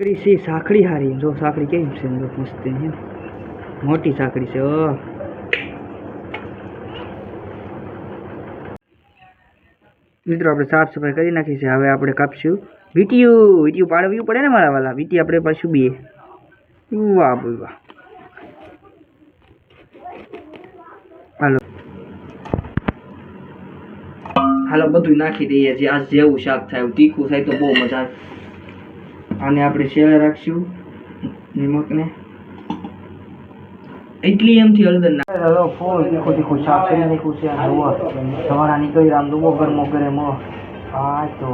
સાંકડી છે સાંકડી હારી. જો સાંકડી કેવી છે જો મસ્ત છે મોટી સાંકડી છે ઓ મિત્રો, આપણે સાફ સફાઈ કરી નાખી છે. હવે આપણે કાપશું વીટીયું. વીટીયું પાડવ્યું પડે ને મારા વાલા? વીટી આપણે પાછું બીએ વાહ વાહ હાલો. હાલો બધું નાખી દઈએ જે આ જેવું શાક થાય તીખું થાય તો બહુ મજા આવે. આને આપણે શેલે રાખશું. નિમકને. એટલી એમથી હળદર ના હલો ફોલ. તીખું તીખું શાક કરી નાખ્યું છે આ જુઓ. તમારા નીકળી રામ દુબો ગરમો કરે મો આ તો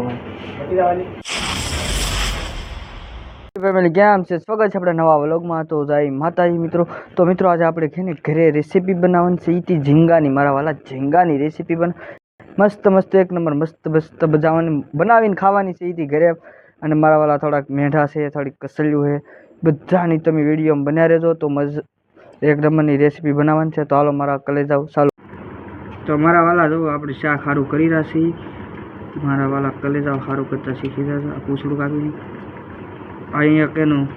ફેમિલી કેમ છે? સ્વાગત છે આપણા નવા વ્લોગમાં. તો જાય માતાજી મિત્રો. તો મિત્રો આજે આપણે છે ને ઘરે રેસીપી બનાવવાની છે. ઈથી ઝીંગાની મારા વાલા ઝીંગાની રેસીપી બન મસ્ત મસ્ત એક નંબર મસ્ત મસ્ત બજાવવાની બનાવીને ખાવાની છે. ઈથી ઘરે અને મારા વાળા થોડાક મેઢા છે, થોડીક કસલ્યું છે. બધાની તમે વિડીયોમાં બન્યા રહેજો તો મજ, એક નંબરની રેસીપી બનાવવાની છે. તો હાલો મારા કલેજાઓ ચાલુ. તો મારા વાલા જો આપણે શાક સારું કરી રહ્યા છીએ મારા વાલા કલેજાઓ સારું કરતા શીખી રહ્યા છે. આ પૂછડું કાપીને અહીંયા કેનું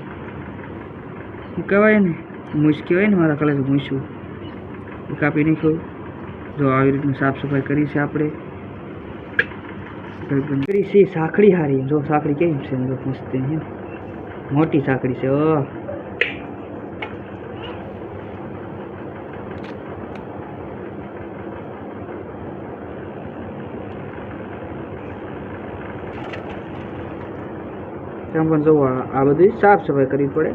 શું કહેવાય ને મૂછ કહેવાય ને મારા કલેજ મૂછું. કાપી નાખ્યું. જો આવી રીતનું સાફ સફાઈ કરી છે આપણે. કરી છે સાંકડી હારી જો સાંકડી કેવી છે જો મસ્ત છે મોટી સાંકડી છે ઓ ત્યાં પણ જોવો આ આ બધી સાફ સફાઈ કરવી પડે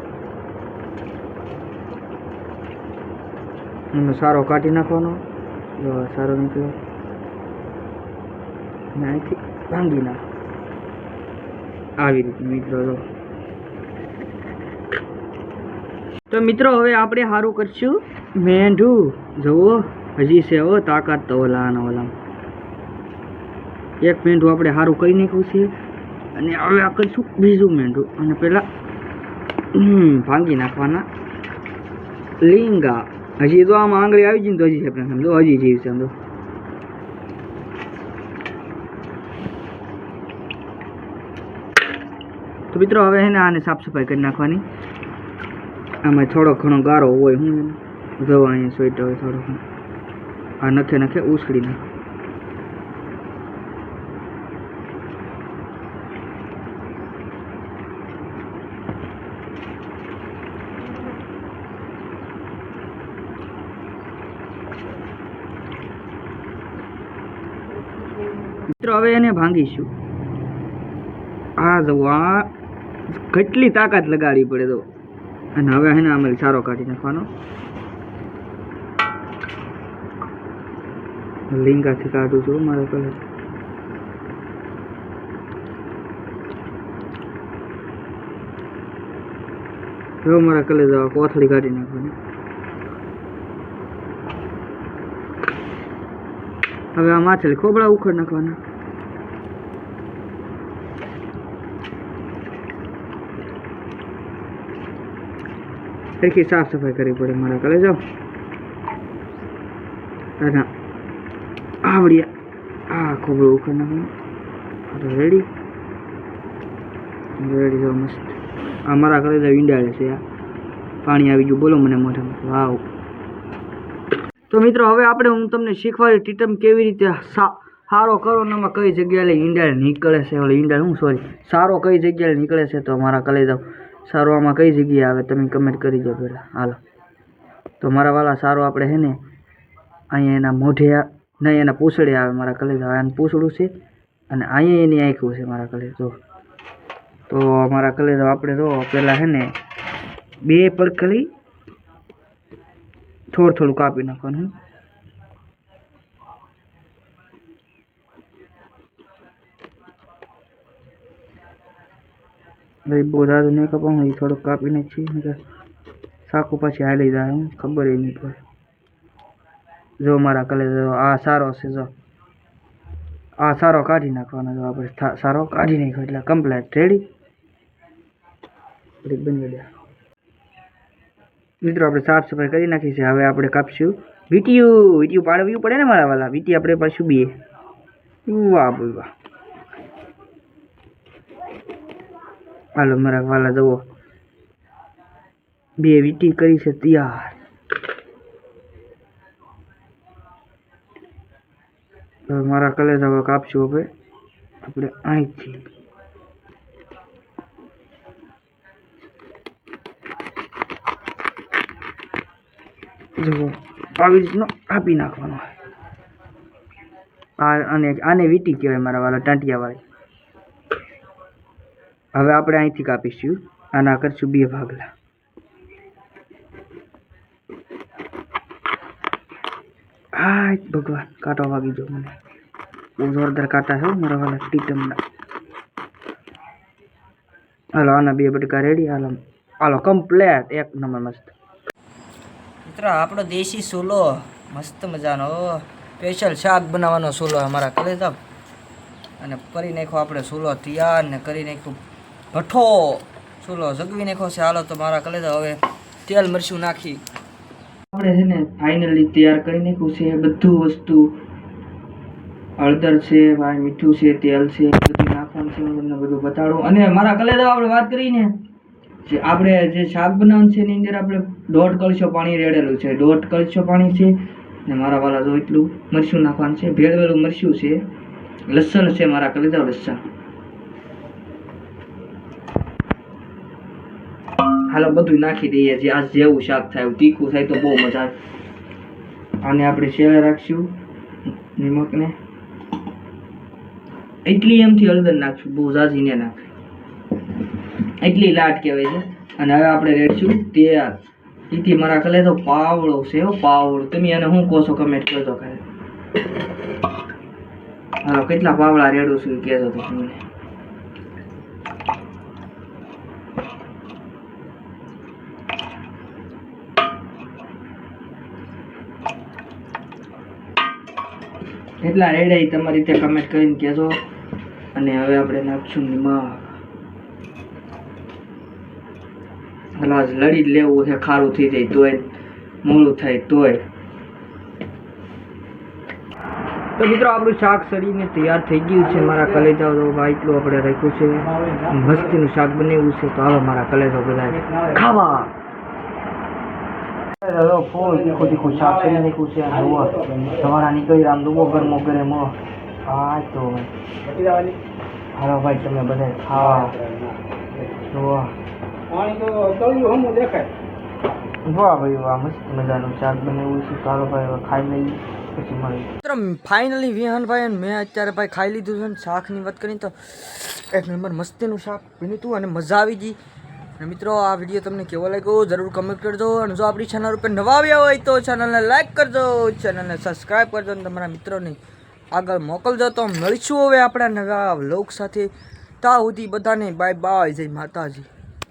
એનો સારો કાઢી નાખવાનો જો આ સારો નીકળ્યો અને અહીંથી ભાંગી નાખો આવી રીતે મિત્રો જો. તો મિત્રો હવે આપણે સારું કરશું. મેંઢું જુઓ હજી છે હો તાકાત તો ઓલા આના ઓલા. એક મેંઢું આપણે સારું કરી નાખ્યું છે. અને હવે આ કરીશું બીજું મેંઢું. અને પેલા હમ, ભાંગી નાખવાના. લીંગા. હજી તો આમાં આંગળી આવી જઈને તો હજી છે સમજો. હજી જીવ સમજો. મિત્રો, હવે એને આને સાફ સફાઈ કરી નાખવાની. આમાં થોડો ઘણો ગારો હોય હું એને. જવા અહીંયા સ્વેટર હોય થોડો ઘણો. આ નખે નખે ઉછળી નાખ. મિત્રો, હવે એને ભાંગીશું. આ જુઓ, આ કેટલી તાકાત લગાડવી પડે તો? અને હવે એને આમાં સારો કાઢી નાખવાનો. લીંગાથી કાઢું છું મારા કલર જો મારા કલર કોથળી કાઢી નાખવાની. હવે આ માછલી ખોબળા ઉખડ નાખવાના. સરખી સાફ સફાઈ કરવી પડે મારા કલે. જાઓ. અને આવડ્યા. આ ખોબળું ઉખડ નાખવાનું. રેડી રેડી જાઓ મસ્ત. આ મારા કાલે જાવ ઈંડાળે છે આ. પાણી આવી ગયું. બોલો મને મોઢામાં. વાવ. તો મિત્રો, હવે આપણે હું તમને શીખવાડી ટીટમ કેવી રીતે સા- સારો કરો ને એમાં કઈ જગ્યાએ ઈંડાળ નીકળે છે. ઓલી ઈંડાળ હું સોરી સારો કઈ જગ્યાએ નીકળે છે તો મારા કલે જાઓ. સારો આમાં કઈ જગ્યાએ આવે તમે કમેન્ટ કરી દો પહેલાં. હાલો. તો મારા વાલા સારો આપણે હે ને, અહીંયા એના મોઢે નહીં, એના પૂછડે આવે મારા કલેજ. આવે આનું પૂછડું છે અને અહીંયા એની આંખું છે મારા કલેજ. જો. તો મારા કલેજ આપણે જો પહેલાં હે ને, બે પડખલી થોડું થોડું કાપી નાખવાનું ભાઈ બહુ દાદુ નહીં કપાવું એ થોડુંક કાપી નાખીએ નકર સાકું પછી હાલી જાય હું, ખબર ય નહીં પડે. જો મારા કલે જો આ સારો છે, જો. આ સારો કાઢી નાખવાનો, જો આપણે થા- સારો કાઢી નાખ્યો, એટલે કમ્પ્લેટ રેડી બની ગયા મિત્રો, આપણે સાફ સફાઈ કરી નાખી છે, હવે આપણે કાપશું. વીટીયું વીટીયું પાડવ્યું પડે ને મારા વાલા? વીટી આપણે પાછું બીએ વાહ ભાઈ વાહ હાલો, મારા વાલા જવો બે વીટી કરી છે તૈયાર. મારા કલેજા કાપશું હવે. આપણે અહીંથી. જુઓ, આવી રીતનો કાપી નાખવાનો. આ અને આને વીટી કહેવાય મારા વાળા ટાંટિયાવાળી. હવે આપણે અહીંથી કાપીશું. આના કરશું બે ભાગલા. હા ભગવાન, કાંટો વાગી જો મને. બહુ જોરદાર કાંટા છે મારા વાલા ટીટમના. હાલો, આના બે બટકા રેડી. હાલો હાલો, કમ્પ્લેટ. એક નંબર મસ્ત. મિત્ર, આપણો દેશી સોલો. મસ્ત મજાનો સ્પેશિયલ શાક બનાવવાનો સોલો અમારા તમ અને કરી નાખો આપણે સોલો તૈયાર ને કરી નાખ્યું ભઠ્ઠો. ચૂલો જગવી નાખો છે હાલો, તો મારા કલેજા હવે તેલ મરચું નાખી. આપણે છે ને ફાઇનલી તૈયાર કરી નાખ્યું છે. બધું વસ્તુ, હળદર છે ભાઈ મીઠું છે, તેલ છે, બધું નાખવાનું છે. હું તમને બધું બતાડું. અને મારા કલેજા આપણે વાત કરીને જે આપણે જે શાક બનાવવાનું છે એની અંદર આપણે દોઢ કળશો પાણી રેડેલું છે. દોઢ કળશો પાણી છે. ને મારા વાલા જો એટલું મરચું નાખવાનું છે. ભેળવેલું મરચું છે. લસણ છે મારા કલેજા લસણ. હાલો બધું નાખી દઈએ. જે આ જેવું શાક થાય તીખું થાય તો બહુ મજા આવે. આને આપણે શેલે રાખશું, નિમકને. એટલી એમથી હળદર નાખશું, બહુ ઝાઝીને નાખ. એટલી લાટ કહેવાય છે. અને હવે આપણે રેડશું તેલ. ઈથી મારા કલે તો પાવડો છે હો પાવડો તમે એને શું કહો છો કમેન્ટ કરજો કરે હા કેટલા પાવડા રેડું છું એ કહેજો તો તમને. કેટલા રેડાઈ તમારી રીતે કમેન્ટ કરીને કહેજો. અને હવે આપણે નાખશું નિમક લડી જ લેવું છે, ખારું થઈ જાય તોય, મોડું થાય તોય. તો મિત્રો, આપણું શાક સડીને તૈયાર થઈ ગયું છે મારા કલેજાઓ. તો એટલું આપણે રાખ્યું છે. મસ્તીનું શાક બનાવ્યું છે. તો હવે મારા કલેજાઓ બધા ખાવા. હવે ફૂલ તીખું તીખું શાક કરી નાખ્યું છે સવારા નીકળી આમ જુઓ ગરમો મો હા તો હાલો ભાઈ તમે બધા ખાવા જુઓ વાહ ભાઈ વાહ મસ્ત મજાનું શાક બનાવ્યું છે ચાલો ભાઈ ખાઈ ફાઇનલી વિહાનભાઈ અને મેં અત્યારે ભાઈ ખાઈ લીધું છે શાક શાકની વાત કરીને તો એક નંબર મસ્તીનું શાક બન્યું હતું અને મજા આવી ગઈ અને મિત્રો, આ વીડિયો તમને કેવો લાગ્યો જરૂર કમેન્ટ કરજો. અને જો આપણી ચેનલ ઉપર નવા આવ્યા હોય તો ચેનલને લાઈક કરજો. ચેનલને સબસ્ક્રાઈબ કરજો અને તમારા મિત્રોને આગળ મોકલજો. તો મળીશું હવે આપણા નવા વ્લોગ સાથે. ત્યાં સુધી બધાને બાય બાય જય માતાજી.